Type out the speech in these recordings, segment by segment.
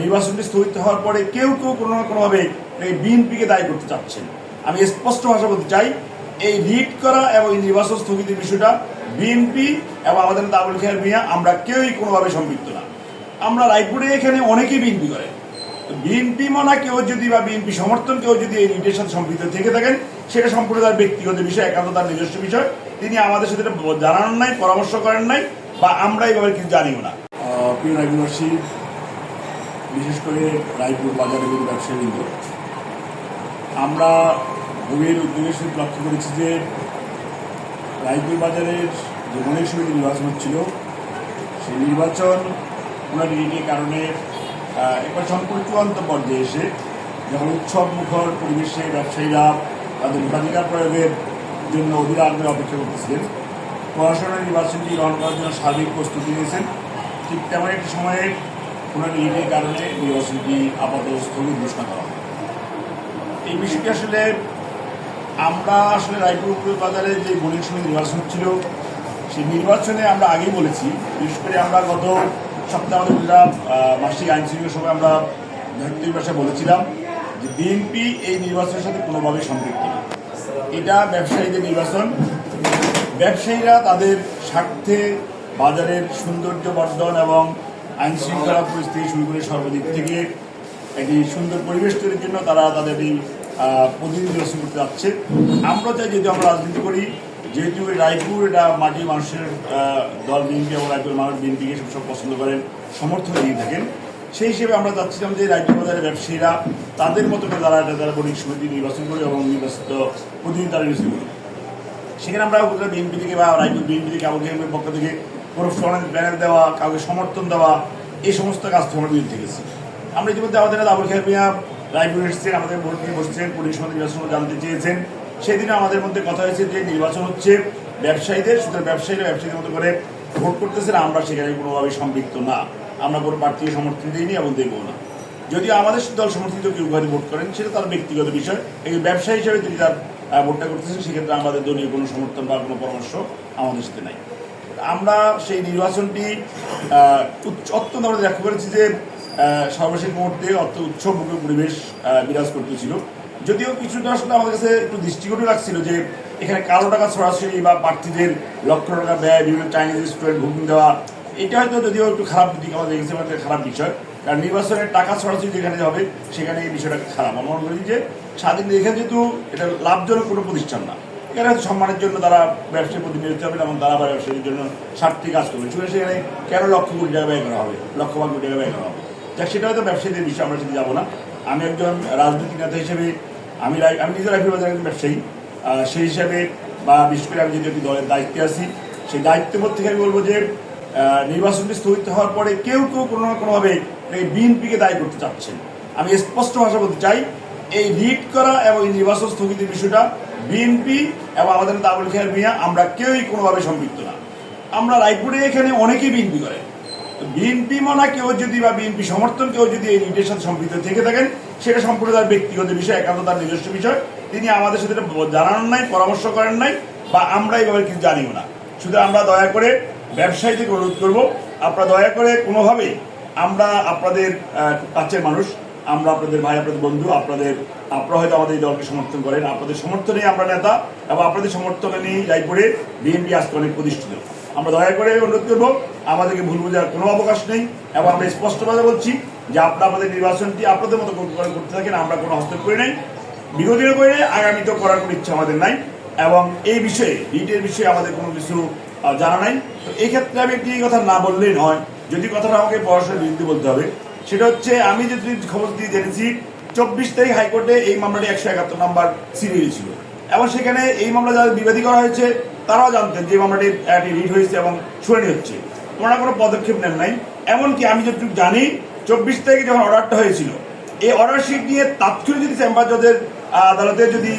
নির্বাচনটি স্থগিত হওয়ার পরে কেউ কেউ কোনো না কোনোভাবে এই বিএনপিকে দায়ী করতে চাচ্ছেন। আমি স্পষ্ট ভাষা বলতে চাই, এই রিট করা এবং এই নির্বাচন স্থগিতের বিষয়টা বিএনপি এবং আমাদের নেতা আবুল খেয়ার মিয়া, আমরা কেউই কোনোভাবে সম্পৃক্ত না। আমরা রায়পুরে এখানে অনেকেই বিএনপি করে। বিএনপি মনা কেউ যদি বা বিএনপি সমর্থন কেউ যদি এই রিটের সাথে সম্পৃক্ত থেকে থাকেন, সেটা সম্পূর্ণ তার ব্যক্তিগত বিষয় একান্ত তার নিজস্ব বিষয়। তিনি আমাদের সাথে জানান নাই, পরামর্শ করেন নাই, বা আমরা এইভাবে কিছু জানিও না। প্রিয় রায়পুরবাসী বিশেষ করে রায়পুর বাজারে কিন্তু ব্যবসায়ীবৃন্দ আমরা ভূমির উদ্যোগের সহিত লক্ষ্য করেছি যে রায়পুর বাজারের যে মনের সমিতি নির্বাচন হচ্ছিল, সেই নির্বাচন রিটের কারণে একবার সম্পূর্ণ চূড়ান্ত পর্যায়ে এসে যখন উৎসব মুখর পরিবেশে ব্যবসায়ীরা তাদের ভোটাধিকার প্রয়োগের জন্য অধীর আগ্রহে অপেক্ষা করতেছিলেন। প্রশাসনের নির্বাচনটি গ্রহণ করার জন্য সার্বিক প্রস্তুতি নিয়েছেন। ঠিক তেমন একটি সময়ে ওনার রিটের কারণে নির্বাচনটি আপাতত স্থগিত ঘোষণা করা হয় এই বিষয়টি আসলে আমরা আসলে রায়পুর বাজারে যে বণিক সমিতি নির্বাচন ছিল সেই নির্বাচনে আমরা আগেই বলেছি, বিশেষ করে আমরা গত সপ্তাহে আমাদের জেলা মাসিক আইন শৃঙ্খলা সভায় আমরা ধৈর্যের ভাষায় বলেছিলাম যে বিএনপি এই নির্বাচনের সাথে কোনোভাবে সম্পৃক্ত এটা ব্যবসায়ীদের নির্বাচন। ব্যবসায়ীরা তাদের স্বার্থে বাজারের সৌন্দর্য বর্ধন এবং আইন শৃঙ্খলা পরিস্থিতি শুরু করে সর্বদিক থেকে একটি সুন্দর পরিবেশ তৈরির জন্য তারা তাদের এই আহ, প্রতিনিধি নির্বাচন করতে যাচ্ছে। আমরা চাই যেহেতু আমরা রাজনীতি করি যেহেতু রায়পুর এটা মাটি মানুষের দল বিএনপি এবং রায়পুর মানুষ বিএনপিকে সব পছন্দ করেন সমর্থন দিয়ে থাকেন। সেই হিসেবে আমরা চাচ্ছিলাম যে রাজ্য বাজারের ব্যবসায়ীরা তাদের মতো করে তারা তারা বণিক সমিতি নির্বাচন করে এবং নির্বাচিত প্রতিনিধি তারা নির্বাচন করে সেখানে আমরা বিএনপি থেকে বা রাজ্য বিএনপি থেকে আবুল পক্ষ থেকে কোনো ব্যানার দেওয়া, কাউকে সমর্থন দেওয়া, এই সমস্ত কাজ আমরা বিরুদ্ধে গেছি। আমরা ইতিমধ্যে আমাদের আবুল মিয়া, রায়পুর এসেছেন, আমাদের ভোট নিয়ে বসছেন, পুলিশ সমিতি নির্বাচন জানতে চেয়েছেন। সেদিনে আমাদের মধ্যে কথা হয়েছে যে নির্বাচন হচ্ছে, ব্যবসায়ীদের, সুতরাং ব্যবসায়ীরা ব্যবসায়ীদের মতো করে ভোট করতেছেন, আমরা সেখানে কোনোভাবে সম্পৃক্ত না। আমরা কোনো প্রার্থীকে সমর্থন দিইনি এবং দেবো না। যদি আমাদের দল সমর্থিত কেউ ঘরে ভোট করেন, সেটা তার ব্যক্তিগত বিষয়। এই ব্যবসা হিসেবে তিনি তার ভোটটা করতেছেন, সেক্ষেত্রে আমাদের দলীয় কোনো সমর্থন বা কোনো পরামর্শ আমাদের সাথে নাই। আমরা সেই নির্বাচনটি অত্যন্ত আমরা লক্ষ্য করেছি যে সর্বশেষ মুহূর্তে অত উৎসবমুখী পরিবেশ বিরাজ করতেছিল। যদিও কিছুটা আসলে আমাদের কাছে একটু দৃষ্টিকটু লাগছিল যে, এখানে কালো টাকা সরাসরি বা প্রার্থীদের লক্ষ টাকা ব্যয়, বিভিন্ন চাইনিজ রেস্টুরেন্ট বুকিং দেওয়া, এটা হয়তো যদিও একটু খারাপ দিক, আমাদের আমাদের খারাপ বিষয়। কারণ নির্বাচনের টাকা সরাসরি যেখানে হবে, সেখানে এই বিষয়টা খারাপ। আমার মনে করি যে, স্বাধীন এখানে যেহেতু এটা লাভজনক কোনো প্রতিষ্ঠান না হয়তো সম্মানের জন্য তারা ব্যবসায়ী প্রতিনিধিত্ব হবে এবং তারা ব্যবসায়ীর জন্য স্বার্থে কাজ করবে সেখানে সেখানে কেন লক্ষ কোটি টাকা ব্যয় করা হবে? লক্ষ বা কোটি টাকা ব্যয় করা হবে। যাক, সেটা হয়তো ব্যবসায়ীদের বিষয় আমরা সেটা যাব না। আমি একজন রাজনৈতিক নেতা হিসেবে আমি আমি নিজের রাইফেল বাজারের একজন ব্যবসায়ী। সেই হিসাবে বা বিশেষ করে আমি যদি একটি দলের দায়িত্বে আছি, সেই দায়িত্ববোধ থেকে আমি বলব যে নির্বাচনটি স্থগিত হওয়ার পরে কেউ কেউ কোনো না কোনোভাবে এই বিএনপিকে দায়ী করতে চাচ্ছেন। আমি স্পষ্ট ভাষা বলতে চাই, এই রিট করা এবং এই নির্বাচন স্থগিতের বিষয়টা বিএনপি এবং আমাদের নেতা আবুল খেয়ার মিয়া, আমরা কেউই কোনোভাবে সম্পৃক্ত না। আমরা রায়পুরে এখানে অনেকেই বিএনপি করে। বিএনপি মনা কেউ যদি বা বিএনপি সমর্থন, কেউ যদি এই রিটের সাথে সম্পৃক্ত থেকে থাকেন, সেটা সম্পূর্ণ তার ব্যক্তিগত বিষয় একান্ত তার নিজস্ব বিষয়। তিনি আমাদের সাথে জানান নাই, পরামর্শ করেন নাই, বা আমরা এই ব্যাপারে কিছু জানিও না। শুধু আমরা দয়া করে ব্যবসায়ীদেরকে অনুরোধ করব, আপনারা দয়া করে কোনোভাবেই আমরা আপনাদের কাছের মানুষ আমরা আপনাদের ভাই, আপনাদের বন্ধু, আপনাদের, আপনারা হয়তো আমাদের এই দলকে সমর্থন করেন। আপনাদের সমর্থনে আমরা নেতা এবং আপনাদের সমর্থনে নিয়ে রায়পুরে বিএনপি আজকে অনেক প্রতিষ্ঠিত। আমরা দয়া করে অনুরোধ করব, আমাদেরকে ভুল বোঝার কোনো অবকাশ নেই এবং আমরা স্পষ্টভাবে বলছি যে আপনারা আমাদের নির্বাচনটি আপনাদের মতো করে করে করতে থাকেন, আমরা কোনো হস্তক্ষেপ করি নাই। বিগতিও করে আগামীতেও করার কোনো ইচ্ছা আমাদের নাই এবং এই বিষয়ে রিটের বিষয়ে আমাদের কোনো কিছু জানা নাই। তো এই ক্ষেত্রে আমি একটি কথা না বললেই নয়, যদি কথাটা আমাকে পড়াশোনার বিরুদ্ধে বলতে হবে সেটা হচ্ছে আমি যে খবর দিয়ে জেনেছি চব্বিশ তারিখ হাইকোর্টে এই মামলাটি একশো একাত্তর নাম্বার সিরিয়াল ছিল। এবং সেখানে এই মামলা যাদের বিবাদী করা হয়েছে, তারাও জানতেন যে মামলাটি একটি রিট হয়েছে এবং শুনানি হচ্ছে। ওনারা কোনো পদক্ষেপ নেন নাই। এমনকি আমি যতটুকু জানি, চব্বিশ তারিখে যখন অর্ডারটা হয়েছিল, এই অর্ডার শিট নিয়ে তাৎক্ষণিক যদি চেম্বার জজের আদালতে যদি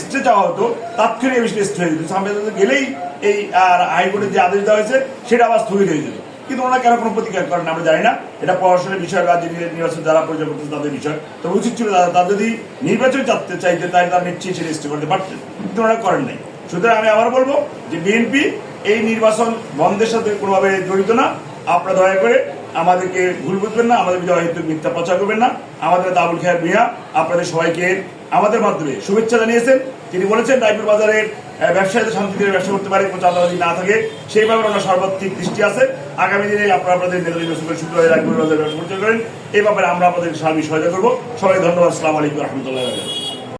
স্টে চাওয়া হতো, তাৎক্ষণিক এই স্টে হয়ে যেত। গেলেই এই হাইকোর্টের যে আদেশ দেওয়া হয়েছে, সেটা আবার স্থগিত হয়ে যেত। কিন্তু ওনারা কেন কোনো প্রতিকার করেন আমরা জানি না। এটা পড়াশোনার বিষয় বা নির্বাচন যারা করতেছে তাদের বিষয়। তো উচিত ছিল তারা তারা যদি নির্বাচন চাচ্ছে চাইতে তাই তারা নিশ্চয়ই সেটা স্টে করতে পারতেন। কিন্তু ওনারা করেন নাই। সুতরাং আমি আবার বলব যে বিএনপি এই নির্বাচন বন্ধের সাথে কোনোভাবে জড়িত না। আপনারা দয়া করে আমাদেরকে ভুল বুঝবেন না, আমাদের বিজয় হেতু মিথ্যা প্রচার করবেন না। আমাদের দাবুল খায়ের মিয়া, আপনাদের সবাইকে আমাদের মাধ্যমে শুভেচ্ছা জানিয়েছেন। তিনি বলেছেন রায়পুর বাজারের ব্যবসায়ীদের শান্তিতে ব্যবসা করতে পারে, কোনো চাঁদাবাজি না থাকে। সেই ব্যাপারে আমরা সর্বাত্মিক দৃষ্টি আছে। আগামী দিনে আপনারা আপনাদের নেতাজি শুক্রবার রাখবেন ব্যবসা করতে করেন এই ব্যাপারে আমরা আপনাদের সার্বিক সহায়তা করব। সবাই ধন্যবাদ। আসসালামু আলাইকুম রহমতুল্লাহ